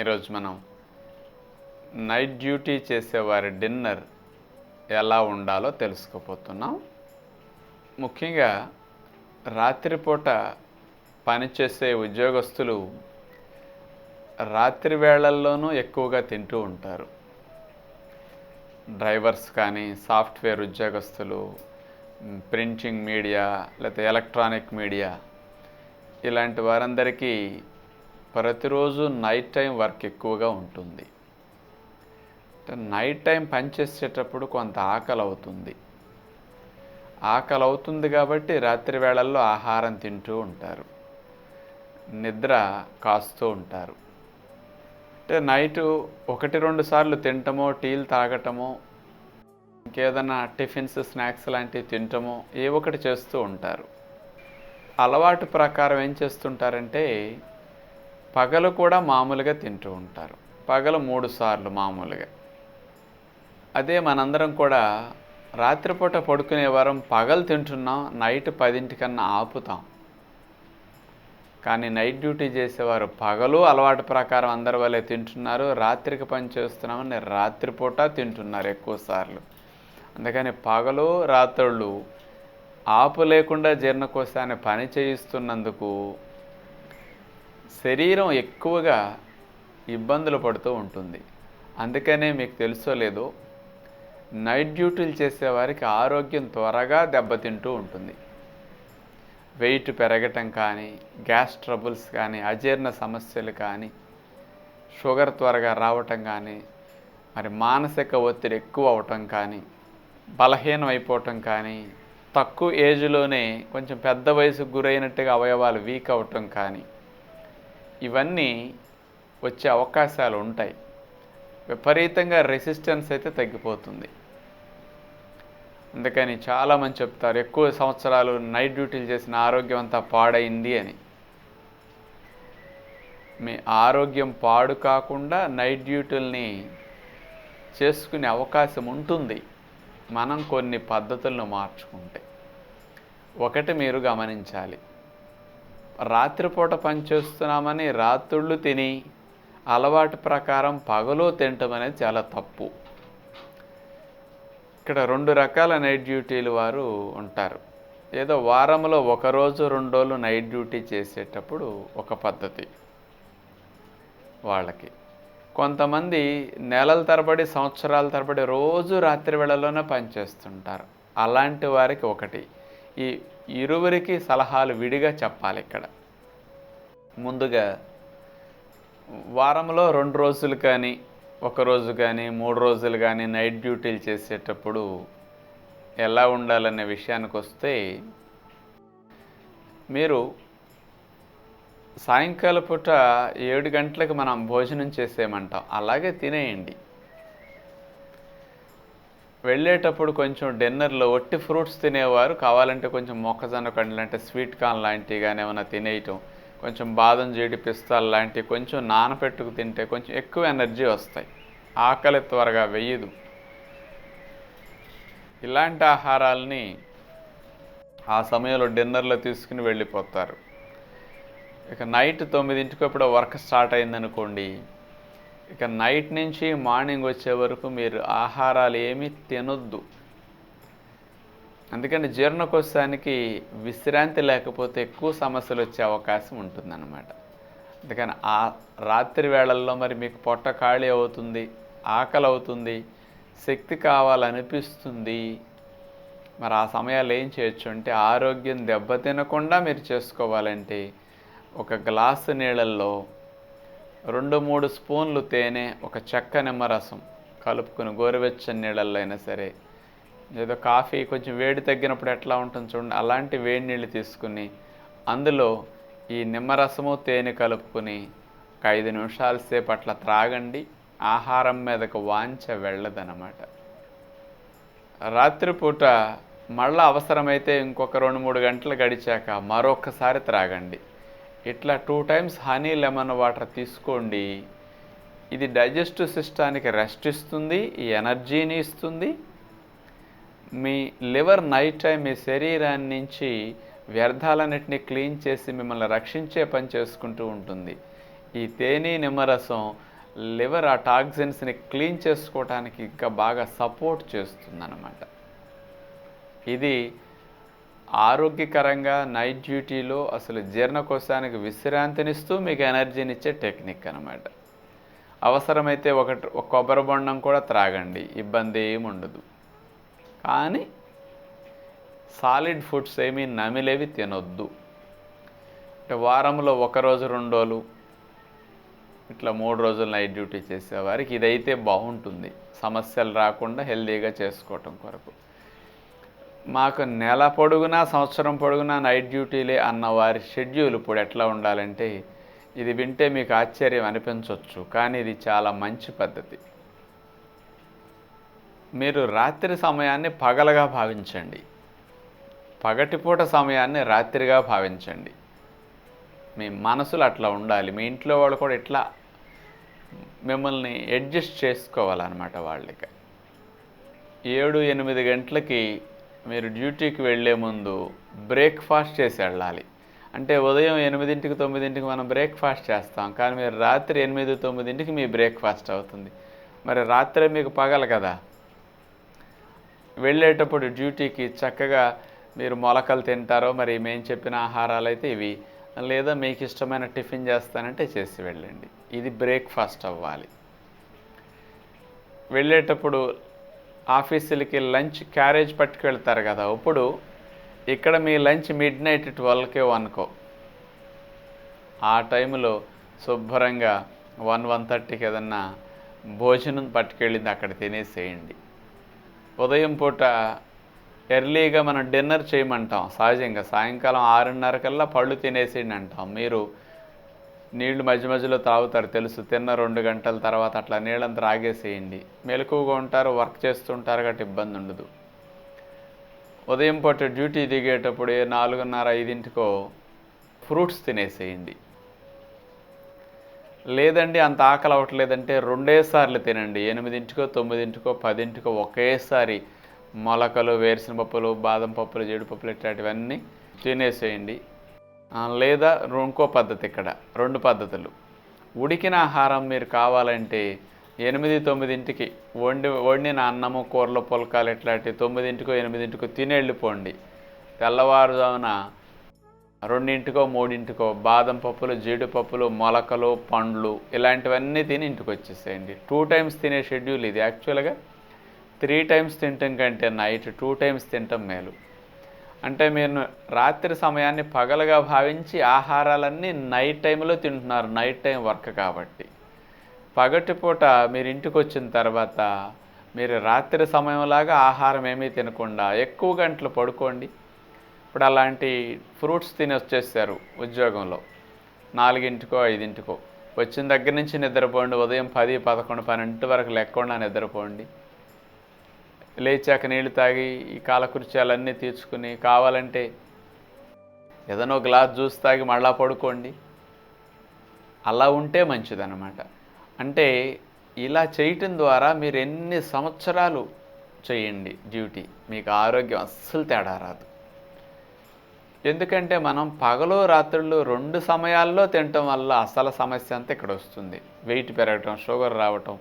ఈరోజు మనం night duty చేసేవారి డిన్నర్ ఎలా ఉండాలో తెలుసుకోపోతున్నాం ముఖ్యంగా రాత్రిపూట పనిచేసే ఉద్యోగస్తులు రాత్రి వేళల్లోనూ ఎక్కువగా తింటూ ఉంటారు. డ్రైవర్స్ కానీ సాఫ్ట్వేర్ ఉద్యోగస్తులు ప్రింటింగ్ మీడియా లేకపోతే ఎలక్ట్రానిక్ మీడియా ఇలాంటి వారందరికీ ప్రతిరోజు నైట్ టైం వర్క్ ఎక్కువగా ఉంటుంది. నైట్ టైం పనిచేసేటప్పుడు కొంత ఆకలి అవుతుంది ఆకలి అవుతుంది కాబట్టి రాత్రి వేళల్లో ఆహారం తింటూ ఉంటారు. నిద్ర కాస్తూ ఉంటారు. అంటే నైటు ఒకటి రెండు సార్లు తింటమో టీలు తాగటమో ఇంకేదైనా టిఫిన్స్ స్నాక్స్ లాంటివి తింటమో ఏ ఒకటి చేస్తూ ఉంటారు. అలవాటు ప్రకారం ఏం చేస్తుంటారంటే పగలు కూడా మామూలుగా తింటూ ఉంటారు. పగలు మూడు సార్లు మామూలుగా. అదే మనందరం కూడా రాత్రిపూట పడుకునే వారం పగలు తింటున్నాం నైట్ పదింటికన్నా ఆపుతాం. కానీ నైట్ డ్యూటీ చేసేవారు పగలు అలవాటు ప్రకారం అందరి వల్లే తింటున్నారు రాత్రికి పని చేస్తున్నామని రాత్రిపూట తింటున్నారు ఎక్కువ సార్లు. అందుకని పగలు రాత్రుళ్ళు ఆపు లేకుండా జీర్ణకోశాన్ని పని చేయిస్తున్నందుకు శరీరం ఎక్కువగా ఇబ్బందులు పడుతూ ఉంటుంది. అందుకనే మీకు తెలుసో లేదో నైట్ డ్యూటీలు చేసేవారికి ఆరోగ్యం త్వరగా దెబ్బతింటూ ఉంటుంది. వెయిట్ పెరగటం కానీ గ్యాస్ ట్రబుల్స్ కానీ అజీర్ణ సమస్యలు కానీ షుగర్ త్వరగా రావటం కానీ మరి మానసిక ఒత్తిడి ఎక్కువ అవటం కానీ బలహీనం అయిపోవటం కానీ తక్కువ ఏజ్లోనే కొంచెం పెద్ద వయసుకు గురైనట్టుగా అవయవాలు వీక్ అవటం కానీ ఇవన్నీ వచ్చే అవకాశాలు ఉంటాయి. విపరీతంగా రెసిస్టెన్స్ అయితే తగ్గిపోతుంది. అందుకని చాలామంది చెప్తారు ఎక్కువ సంవత్సరాలు నైట్ డ్యూటీలు చేసిన ఆరోగ్యం అంతా పాడైంది అని. మీ ఆరోగ్యం పాడు కాకుండా నైట్ డ్యూటీల్ని చేసుకునే అవకాశం ఉంటుంది. మనం కొన్ని పద్ధతులను మార్చుకుంటే. ఒకటి మీరు గమనించాలి. రాత్రిపూట పనిచేస్తున్నామని రాత్రుళ్ళు తిని అలవాటు ప్రకారం పగలు తినటం అనేది చాలా తప్పు. ఇక్కడ రెండు రకాల నైట్ డ్యూటీలు వారు ఉంటారు. ఏదో వారంలో ఒకరోజు రెండు రోజులు నైట్ డ్యూటీ చేసేటప్పుడు ఒక పద్ధతి వాళ్ళకి. కొంతమంది నెలల తరబడి సంవత్సరాల తరబడి రోజు రాత్రి వేళలోనే పనిచేస్తుంటారు అలాంటి వారికి ఒకటి. ఈ ఇరువురికి సలహాలు విడిగా చెప్పాలి ఇక్కడ. ముందుగా వారంలో రెండు రోజులు కానీ ఒక రోజు కానీ మూడు రోజులు కానీ నైట్ డ్యూటీలు చేసేటప్పుడు ఎలా ఉండాలనే విషయానికి వస్తే మీరు సాయంకాల పూట ఏడు గంటలకు మనం భోజనం చేసేయమంటాం. అలాగే తినేయండి. వెళ్ళేటప్పుడు కొంచెం డిన్నర్లో ఒట్టి ఫ్రూట్స్ తినేవారు. కావాలంటే కొంచెం మొక్కజొన్న కండ్లు అంటే స్వీట్ కార్న్ లాంటివి కానీ ఏమైనా తినేయటం కొంచెం బాదం జీడి పిస్తాలు లాంటివి కొంచెం నానపెట్టుకు తింటే కొంచెం ఎక్కువ ఎనర్జీ వస్తాయి. ఆకలి త్వరగా వెయ్యదు ఇలాంటి ఆహారాలని ఆ సమయంలో డిన్నర్లో తీసుకుని వెళ్ళిపోతారు. ఇక నైట్ తొమ్మిదింటికి ఇప్పుడు వర్క్ స్టార్ట్ అయిందనుకోండి ఇక నైట్ నుంచి మార్నింగ్ వచ్చే వరకు మీరు ఆహారాలు ఏమీ తినొద్దు. అందుకని జీర్ణకోశానికి విశ్రాంతి లేకపోతే ఎక్కువ సమస్యలు వచ్చే అవకాశం ఉంటుందన్నమాట. అందుకని ఆ రాత్రి వేళల్లో మరి మీకు పొట్ట ఖాళీ అవుతుంది ఆకలి అవుతుంది శక్తి కావాలనిపిస్తుంది. మరి ఆ సమయాలు ఏం చేయొచ్చు అంటే ఆరోగ్యం దెబ్బతినకుండా మీరు చేసుకోవాలంటే ఒక గ్లాసు నీళ్ళల్లో రెండు మూడు స్పూన్లు తేనె ఒక చెక్క నిమ్మరసం కలుపుకుని గోరువెచ్చని నీళ్ళల్లో అయినా సరే ఏదో కాఫీ కొంచెం వేడి తగ్గినప్పుడు ఎట్లా ఉంటుంది చూడండి అలాంటి వేడి నీళ్ళు తీసుకుని అందులో ఈ నిమ్మరసము తేనె కలుపుకుని ఒక ఐదు నిమిషాల సేపు అట్లా త్రాగండి. ఆహారం మీదకు వాంచ వెళ్ళదన్నమాట. రాత్రిపూట మళ్ళీ అవసరమైతే ఇంకొక రెండు మూడు గంటలు గడిచాక మరొకసారి త్రాగండి. ఇట్లా two times honey lemon water తీసుకోండి. ఇది డైజెస్టివ్ సిస్టానికి రెస్ట్ ఇస్తుంది ఈ ఎనర్జీని ఇస్తుంది. మీ లివర్ నైట్ టైం మీ శరీరాన్ని నుంచి వ్యర్థాలన్నిటిని క్లీన్ చేసి మిమ్మల్ని రక్షించే పని చేసుకుంటూ ఉంటుంది. ఈ తేనె నిమ్మరసం లివర్ ఆ టాక్సిన్స్ని క్లీన్ చేసుకోవడానికి ఇంకా బాగా సపోర్ట్ చేస్తుందన్నమాట. ఇది ఆరోగ్యకరంగా నైట్ డ్యూటీలో అసలు జీర్ణకోశానికి విశ్రాంతినిస్తూ మీకు ఎనర్జీనిచ్చే టెక్నిక్ అనమాట అవసరమైతే ఒక ఒక కొబ్బరి బొండం కూడా త్రాగండి ఇబ్బంది ఏమి ఉండదు. కానీ సాలిడ్ ఫుడ్స్ ఏమీ నమిలేవి తినొద్దు. అంటే వారంలో ఒక రోజు రెండు రోజులు ఇట్లా మూడు రోజులు నైట్ డ్యూటీ చేసేవారికి ఇదైతే బాగుంటుంది. సమస్యలు రాకుండా హెల్దీగా చేసుకోవటం కొరకు. మాకు నెల పొడుగునా సంవత్సరం పొడుగునా నైట్ డ్యూటీలే అన్న వారి షెడ్యూల్ ఇప్పుడు ఎట్లా ఉండాలంటే ఇది వింటే మీకు ఆశ్చర్యం అనిపించవచ్చు కానీ ఇది చాలా మంచి పద్ధతి. మీరు రాత్రి సమయాన్ని పగలగా భావించండి. పగటిపూట సమయాన్ని రాత్రిగా భావించండి. మీ మనసులు అట్లా ఉండాలి. మీ ఇంట్లో వాళ్ళు కూడా ఇట్లా మిమ్మల్ని అడ్జస్ట్ చేసుకోవాలన్నమాట వాళ్ళకి. ఏడు ఎనిమిది గంటలకి మీరు డ్యూటీకి వెళ్ళే ముందు బ్రేక్ఫాస్ట్ చేసి వెళ్ళాలి. అంటే ఉదయం ఎనిమిదింటికి తొమ్మిదింటికి మనం బ్రేక్ఫాస్ట్ చేస్తాం. కానీ మీరు రాత్రి ఎనిమిది తొమ్మిదింటికి మీ బ్రేక్ఫాస్ట్ అవుతుంది. మరి రాత్రి మీకు పగల కదా. వెళ్ళేటప్పుడు డ్యూటీకి చక్కగా మీరు మొలకలు తింటారో మరి మేము చెప్పిన ఆహారాలు అయితే ఇవి. లేదా మీకు ఇష్టమైన టిఫిన్ చేస్తానంటే చేసి వెళ్ళండి. ఇది బ్రేక్ఫాస్ట్ అవ్వాలి. వెళ్ళేటప్పుడు ఆఫీసులకి లంచ్ క్యారేజ్ పట్టుకెళ్తారు కదా ఇప్పుడు ఇక్కడ మీ లంచ్ మిడ్ నైట్ ట్వెల్వ్కే వన్కో. ఆ టైంలో శుభ్రంగా వన్ వన్ థర్టీకి ఏదన్నా భోజనం పట్టుకెళ్ళింది అక్కడ తినేసేయండి. ఉదయం పూట ఎర్లీగా మనం డిన్నర్ చేయమంటాం సహజంగా సాయంకాలం ఆరున్నర కల్లా పళ్ళు తినేసేయండి అంటాం. మీరు నీళ్ళు మధ్య మధ్యలో తాగుతారు తెలుసు. తిన్న రెండు గంటల తర్వాత అట్లా నీళ్ళంతా త్రాగేసేయండి మెలకువగా ఉంటారు వర్క్ చేస్తుంటారు కాబట్టి ఇబ్బంది ఉండదు. ఉదయం పూట డ్యూటీ దిగేటప్పుడు ఏ నాలుగున్నర ఐదింటికో ఫ్రూట్స్ తినేసేయండి. లేదండి అంత ఆకలి అవ్వట్లేదంటే రెండేసార్లు తినండి. ఎనిమిదింటికో తొమ్మిదింటికో పదింటికో ఒకేసారి మొలకలు వేరుసిన పప్పులు బాదం పప్పులు జీడిపప్పులు ఇట్లాంటివన్నీ తినేసేయండి. లేదా ఇంకో పద్ధతి ఇక్కడ రెండు పద్ధతులు. ఉడికిన ఆహారం మీరు కావాలంటే ఎనిమిది తొమ్మిదింటికి వండి వండిన అన్నము కూరలు పులకాలు ఇట్లాంటివి తొమ్మిదింటికో ఎనిమిదింటికో తిని వెళ్ళిపోండి. తెల్లవారుజామున రెండింటికో మూడింటికో బాదం పప్పులు జీడిపప్పులు మొలకలు పండ్లు ఇలాంటివన్నీ తిని ఇంటికి వచ్చేసేయండి. టూ టైమ్స్ తినే షెడ్యూల్ ఇది. యాక్చువల్గా త్రీ టైమ్స్ తినటం కంటే నైట్ టూ టైమ్స్ తినటం మేలు. అంటే మీరు రాత్రి సమయాన్ని పగలుగా భావించి ఆహారాలన్నీ నైట్ టైంలో తింటున్నారు నైట్ టైం వర్క్ కాబట్టి. పగటిపూట మీరు ఇంటికి వచ్చిన తర్వాత మీరు రాత్రి సమయంలాగా ఆహారం ఏమీ తినకుండా ఎక్కువ గంటలు పడుకోండి. ఇప్పుడు అలాంటి ఫ్రూట్స్ తిని వచ్చేసారు ఉద్యోగంలో. నాలుగింటికో ఐదింటికో. వచ్చిన దగ్గర నుంచి నిద్రపోండి ఉదయం పది పదకొండు పన్నెండు వరకు లేకుండా నిద్రపోండి. లేచాక నీళ్ళు తాగి ఈ కాలకృత్యాలన్నీ తీర్చుకుని కావాలంటే ఏదైనా గ్లాస్ జ్యూస్ తాగి మళ్ళా పడుకోండి. అలా ఉంటే మంచిదన్నమాట. అంటే ఇలా చేయటం ద్వారా మీరు ఎన్ని సంవత్సరాలు చేయండి డ్యూటీ మీకు ఆరోగ్యం అస్సలు తేడా రాదు. ఎందుకంటే మనం పగలు రాత్రులు రెండు సమయాల్లో తినటం వల్ల అసలు సమస్య అంతా ఇక్కడ వస్తుంది. వెయిట్ పెరగటం షుగర్ రావటం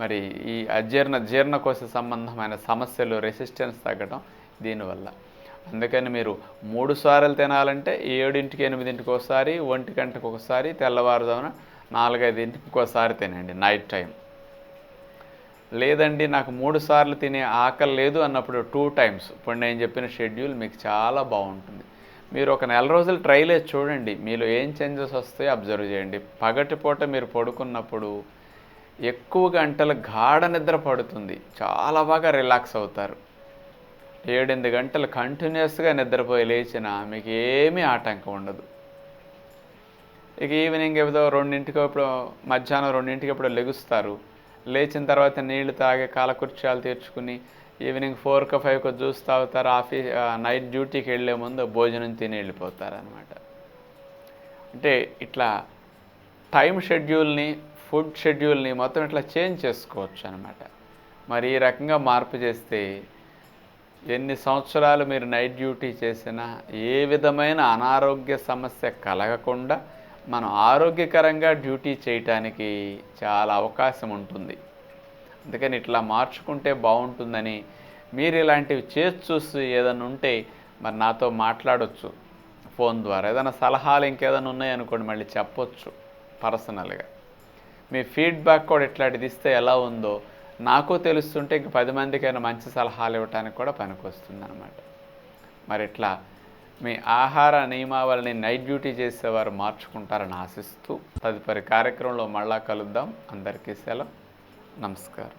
మరి ఈ అజీర్ణ జీర్ణకోశ సంబంధమైన సమస్యలు రెసిస్టెన్స్ తగ్గడం దీనివల్ల. అందుకని మీరు మూడు సార్లు తినాలంటే ఏడింటికి ఎనిమిదింటికి ఒకసారి ఒంటి గంటకు ఒకసారి తెల్లవారుజామున నాలుగైదింటికి ఒకసారి తినండి నైట్ టైం లేదండి నాకు మూడు సార్లు తినే ఆకలి లేదు అన్నప్పుడు టూ టైమ్స్ ఇప్పుడు నేను చెప్పిన షెడ్యూల్ మీకు చాలా బాగుంటుంది. మీరు ఒక నెల రోజులు ట్రైలే చూడండి మీలో ఏం చేంజెస్ వస్తాయో అబ్జర్వ్ చేయండి. పగటిపూట మీరు పడుకున్నప్పుడు ఎక్కువ గంటలు గాఢ నిద్ర పడుతుంది. చాలా బాగా రిలాక్స్ అవుతారు. ఏడెనిమిది గంటలు కంటిన్యూస్గా నిద్రపోయి లేచిన మీకు ఏమీ ఆటంకం ఉండదు. ఇక ఈవినింగ్ ఏదో రెండింటికి ఇప్పుడు మధ్యాహ్నం రెండింటికి ఇప్పుడు లెగుస్తారు. లేచిన తర్వాత నీళ్ళు తాగి కాలకుర్చాలు తీర్చుకుని ఈవినింగ్ ఫోర్కి ఫైవ్కి జ్యూస్ తాగుతారు. ఆఫీస్ నైట్ డ్యూటీకి వెళ్ళే ముందు భోజనం తిని వెళ్ళిపోతారు అనమాట అంటే ఇట్లా టైం షెడ్యూల్ని ఫుడ్ షెడ్యూల్ని మొత్తం ఇట్లా చేంజ్ చేసుకోవచ్చు అనమాట మరి ఈ రకంగా మార్పు చేస్తే ఎన్ని సంవత్సరాలు మీరు నైట్ డ్యూటీ చేసినా ఏ విధమైన అనారోగ్య సమస్య కలగకుండా మనం ఆరోగ్యకరంగా డ్యూటీ చేయటానికి చాలా అవకాశం ఉంటుంది. అందుకని ఇట్లా మార్చుకుంటే బాగుంటుందని మీరు ఇలాంటివి చేసి చూసి ఏదైనా ఉంటే మరి నాతో మాట్లాడవచ్చు ఫోన్ ద్వారా ఏదైనా సలహాలు ఇంకేదైనా ఉన్నాయనుకోండి మళ్ళీ చెప్పొచ్చు పర్సనల్గా. మీ ఫీడ్బ్యాక్ కూడా ఇట్లాంటిది ఇస్తే ఎలా ఉందో నాకు తెలుస్తుంటే ఇంక పది మందికైనా మంచి సలహాలు ఇవ్వడానికి కూడా పనికొస్తుంది అనమాట మరి ఇట్లా మీ ఆహార నియమావళిని నైట్ డ్యూటీ చేసేవారు మార్చుకుంటారని ఆశిస్తూ తదుపరి కార్యక్రమంలో మళ్ళా కలుద్దాం. అందరికీ సెలవు. నమస్కారం.